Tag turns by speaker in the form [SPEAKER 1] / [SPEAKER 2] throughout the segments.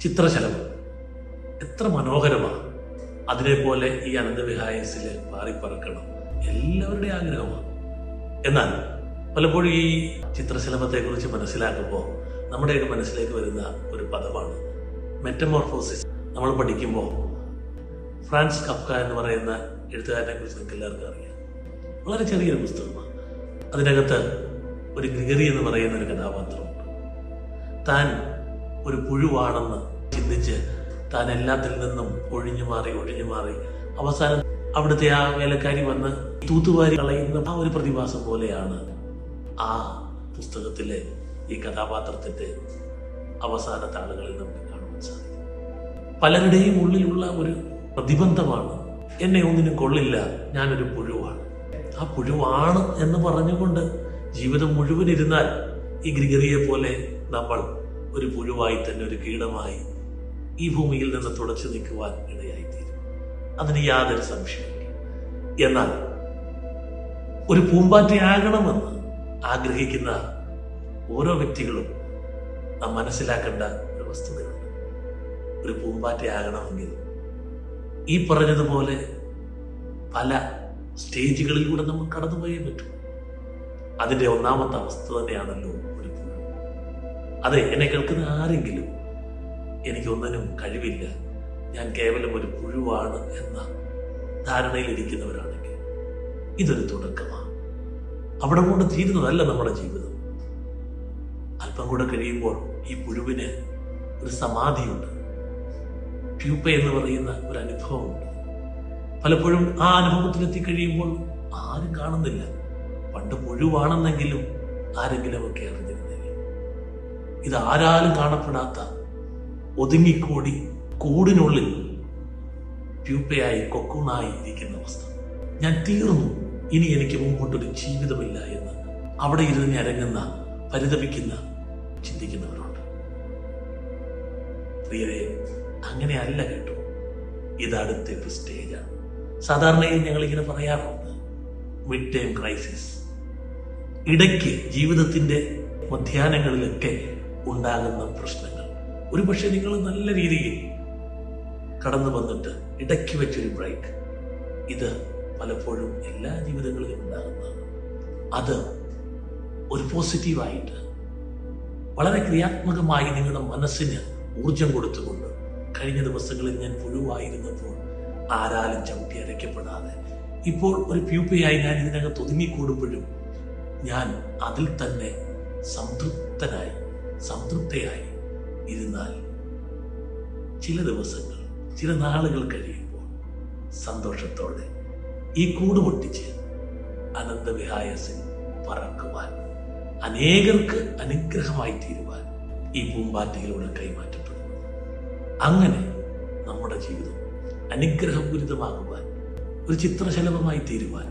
[SPEAKER 1] ചിത്രശലഭം. എത്ര മനോഹരമാണ് അതിനെപ്പോലെ ഈ അനന്തവിഹായസിൽ പാറിപ്പറക്കണം എല്ലാവരുടെയും ആഗ്രഹമാണ്. എന്നാൽ പലപ്പോഴും ഈ ചിത്രശലഭത്തെക്കുറിച്ച് മനസ്സിലാക്കുമ്പോൾ നമ്മുടെയൊക്കെ മനസ്സിലേക്ക് വരുന്ന ഒരു പദമാണ് മെറ്റമോർഫോസിസ്. നമ്മൾ പഠിക്കുമ്പോൾ ഫ്രാൻസ് കഫ്ക എന്ന് പറയുന്ന എഴുത്തുകാരനെ കുറിച്ച് നിങ്ങൾക്ക് എല്ലാവർക്കും അറിയാം. വളരെ ചെറിയൊരു പുസ്തകമാണ്. അതിനകത്ത് ഒരു ഗ്രിഗറി എന്ന് പറയുന്ന ഒരു കഥാപാത്രമുണ്ട്. താൻ ഒരു പുഴുവാണെന്ന് ചിന്തിച്ച് താൻ എല്ലാത്തിൽ നിന്നും ഒഴിഞ്ഞു മാറി ഒഴിഞ്ഞു മാറി. അവസാനം അവിടുത്തെ ആ വേലക്കാരി വന്ന് തൂത്തുവാരി കളയുന്ന ആ ഒരു പ്രതിഭാസം പോലെയാണ് ആ പുസ്തകത്തിലെ ഈ കഥാപാത്രത്തിന്റെ അവസാന താളുകളിൽ നമുക്ക് കാണുവാൻ സാധിക്കും പലരുടെയും ഉള്ളിലുള്ള ഒരു പ്രതിബന്ധമാണ് എന്നെ ഒന്നിനും കൊള്ളില്ല ഞാനൊരു പുഴുവാണ്. ആ പുഴുവാണ് എന്ന് പറഞ്ഞുകൊണ്ട് ജീവിതം മുഴുവൻ ഇരുന്നാൽ ഈ ഗ്രിഗറിയെ പോലെ നമ്മൾ ഒരു പുഴുവായി തന്നെ ഒരു കീടമായി ഈ ഭൂമിയിൽ നിന്ന് തുടച്ചു നിൽക്കുവാൻ ഇടയായിത്തീരും. അതിന് യാതൊരു സംശയമില്ല എന്നാൽ ഒരു പൂമ്പാറ്റയാകണമെന്ന് ആഗ്രഹിക്കുന്ന ഓരോ വ്യക്തികളും നാം മനസ്സിലാക്കേണ്ട ഒരു വസ്തുതയുണ്ട്. ഒരു പൂമ്പാറ്റയാകണമെങ്കിൽ ഈ പറഞ്ഞതുപോലെ പല സ്റ്റേജുകളിലൂടെ നമ്മൾ കടന്നുപോയേ പറ്റൂ. അതിന്റെ ഒന്നാമത്തെ അവസ്ഥ തന്നെയാണല്ലോ അതെ എന്നെ കേൾക്കുന്ന ആരെങ്കിലും എനിക്കൊന്നിനും കഴിവില്ല. ഞാൻ കേവലം ഒരു പുഴുവാണ് എന്ന ധാരണയിലിരിക്കുന്നവരാണെങ്കിൽ ഇതൊരു തുടക്കമാണ് അവിടെ കൊണ്ട് തീരുന്നതല്ല നമ്മുടെ ജീവിതം. അല്പം കൂടെ കഴിയുമ്പോൾ ഈ പുഴുവിന് ഒരു സമാധിയുണ്ട്. പ്യൂപ്പ എന്ന് പറയുന്ന ഒരു അനുഭവമുണ്ട്. പലപ്പോഴും ആ അനുഭവത്തിലെത്തി കഴിയുമ്പോൾ ആരും കാണുന്നില്ല. പണ്ട് പുഴുവാണെന്നെങ്കിലും ആരെങ്കിലും ഒക്കെ അറിഞ്ഞിരുന്നേനെ ഇത് ആരാലും കാണപ്പെടാത്ത ഒതുങ്ങിക്കൂടി കൂടിനുള്ളിൽ പ്യൂപ്പയായി കൊക്കൂണായി ഇരിക്കുന്ന അവസ്ഥ. ഞാൻ തീർന്നു. ഇനി എനിക്ക് മുമ്പോട്ടൊരു ജീവിതമില്ല എന്ന് അവിടെ ഇരുന്ന് ഞരങ്ങുന്ന പരിതപിക്കുന്ന ചിന്തിക്കുന്നവരുണ്ട്. പ്രിയരെ അങ്ങനെയല്ല കേട്ടോ. ഇത് അടുത്ത ഒരു സ്റ്റേജാണ് സാധാരണയായി ഞങ്ങൾ ഇങ്ങനെ പറയാറുണ്ട് മിഡ് ടൈം ക്രൈസിസ് ഇടയ്ക്ക് ജീവിതത്തിന്റെ മധ്യാഹ്നങ്ങളിലൊക്കെ ഉണ്ടാകുന്ന പ്രശ്നങ്ങൾ. ഒരുപക്ഷെ നിങ്ങൾ നല്ല രീതിയിൽ കടന്നു വന്നിട്ട് ഇടയ്ക്ക് വെച്ചൊരു ബ്രേക്ക് ഇത് പലപ്പോഴും എല്ലാ ജീവിതങ്ങളിലും ഉണ്ടാകുന്നതാണ്. അത് ഒരു പോസിറ്റീവായിട്ട് വളരെ ക്രിയാത്മകമായി നിങ്ങളുടെ മനസ്സിന് ഊർജം കൊടുത്തുകൊണ്ട് കഴിഞ്ഞ ദിവസങ്ങളിൽ ഞാൻ പുഴുവായിരുന്നപ്പോൾ ആരാലും ചവിട്ടി അരയ്ക്കപ്പെടാതെ. ഇപ്പോൾ ഒരു പ്യൂപ്പയായി ഞാൻ ഇതിനകത്ത് ഒതുങ്ങിക്കൂടുമ്പോഴും ഞാൻ അതിൽ തന്നെ സംതൃപ്തനായി സംതൃപ്തയായി ഇരുന്നാൽ ചില ദിവസങ്ങൾ ചില നാളുകൾ കഴിയുമ്പോൾ സന്തോഷത്തോടെ ഈ കൂട് പൊട്ടിച്ച് അനന്തവിഹായസിൽ പറക്കുവാൻ അനേകർക്ക് അനുഗ്രഹമായി തീരുവാൻ ഈ പൂമ്പാറ്റയിലൂടെ കൈമാറ്റപ്പെടുന്നു. അങ്ങനെ നമ്മുടെ ജീവിതം അനുഗ്രഹപൂരിതമാകുവാൻ ഒരു ചിത്രശലഭമായി തീരുവാൻ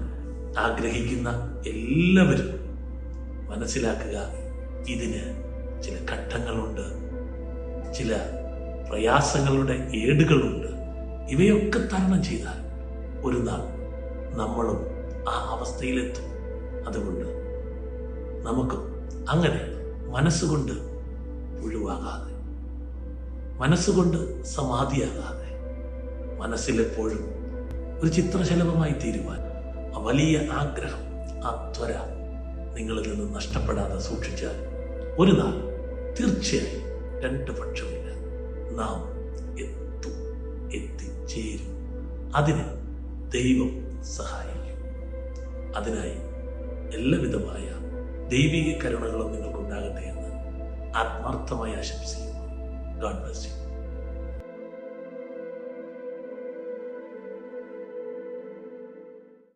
[SPEAKER 1] ആഗ്രഹിക്കുന്ന എല്ലാവരും മനസ്സിലാക്കുക ഇതിന് ചില ഘട്ടങ്ങളുണ്ട് ചില പ്രയാസങ്ങളുടെ ഏടുകളുണ്ട്. ഇവയൊക്കെ തരണം ചെയ്താൽ ഒരു നാൾ നമ്മളും ആ അവസ്ഥയിലെത്തും. അതുകൊണ്ട് നമുക്കും അങ്ങനെ മനസ്സുകൊണ്ട് ഒഴിവാകാതെ മനസ്സുകൊണ്ട് സമാധിയാകാതെ മനസ്സിലെപ്പോഴും ഒരു ചിത്രശലഭമായി തീരുവാൻ വലിയ ആഗ്രഹം ആ ത്വര നിങ്ങളിൽ നിന്ന് നഷ്ടപ്പെടാതെ സൂക്ഷിച്ചാൽ ഒരു നാൾ തീർച്ചയായും രണ്ട് പക്ഷമില്ല. നാം എത്തും എത്തിച്ചേരും. അതിന് ദൈവം സഹായിക്കും. അതിനായി എല്ലാവിധമായ ദൈവിക കരുണകളും നിങ്ങൾക്കുണ്ടാകട്ടെ എന്ന് ആത്മാർത്ഥമായി ആശംസിക്കുന്നു. God bless you